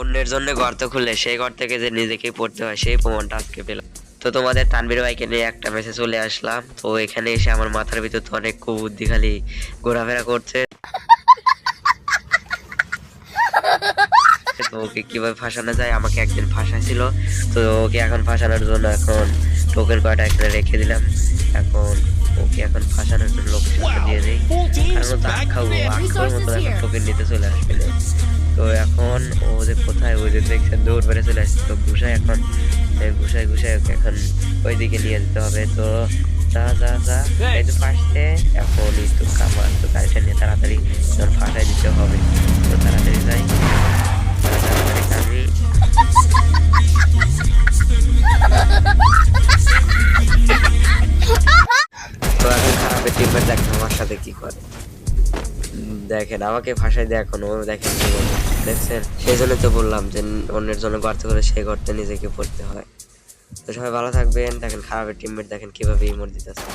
অন্যের জন্য গর্ত খুললে সেই ঘর থেকে যে নিজেকে পড়তে হয় সেই প্রমাণটা আজকে পেলাম। তো তোমাদের তানবির ভাইকে নিয়ে একটা ম্যাচে চলে আসলাম। তো এখানে এসে আমার মাথার ভিতর তো অনেক কুবুদ্ধি খালি ঘোরাফেরা করছে। তো ওকে কীভাবে ফাঁসানো যায়? আমাকে একদিন ফাঁসাইছিল। তো ওকে এখন ফাঁসানোর জন্য এখন টোকেন কয়টা এখানে রেখে দিলাম। এখন ওকে এখন ফাঁসানোর জন্য লোকেশনটা দিয়ে দিই। কারণ খাব মতো এখন নিতে চলে আসবে। তো এখন ও যে কোথায় ওই যে দেখছেন দৌড় বেড়ে চলে আসছে। তো ঘুষায় এখন ঘুষায় ঘুষায় ওকে এখন ওইদিকে নিয়ে যেতে হবে। তো যা যা যা এই তো ফাঁসতে এখন এই তো কামার তো গাড়িটা নিয়ে তাড়াতাড়ি এখন ফাঁসাই দিতে হবে। তো তাড়াতাড়ি যাই। তাড়াতাড়ি আমি তো এখন খারাপের টিমের দেখেন আমার সাথে কি করে। দেখেন, আমাকে ভাষায় দিয়ে এখন দেখেন দেখছেন? সেই জন্য তো বললাম যে অন্যের জন্য গর্ত করে সেই গর্তে নিজেকে পড়তে হয়। তো সবাই ভালো থাকবেন, দেখেন খারাপের টিমমেট দেখেন কীভাবে ইমোট দিতেছে।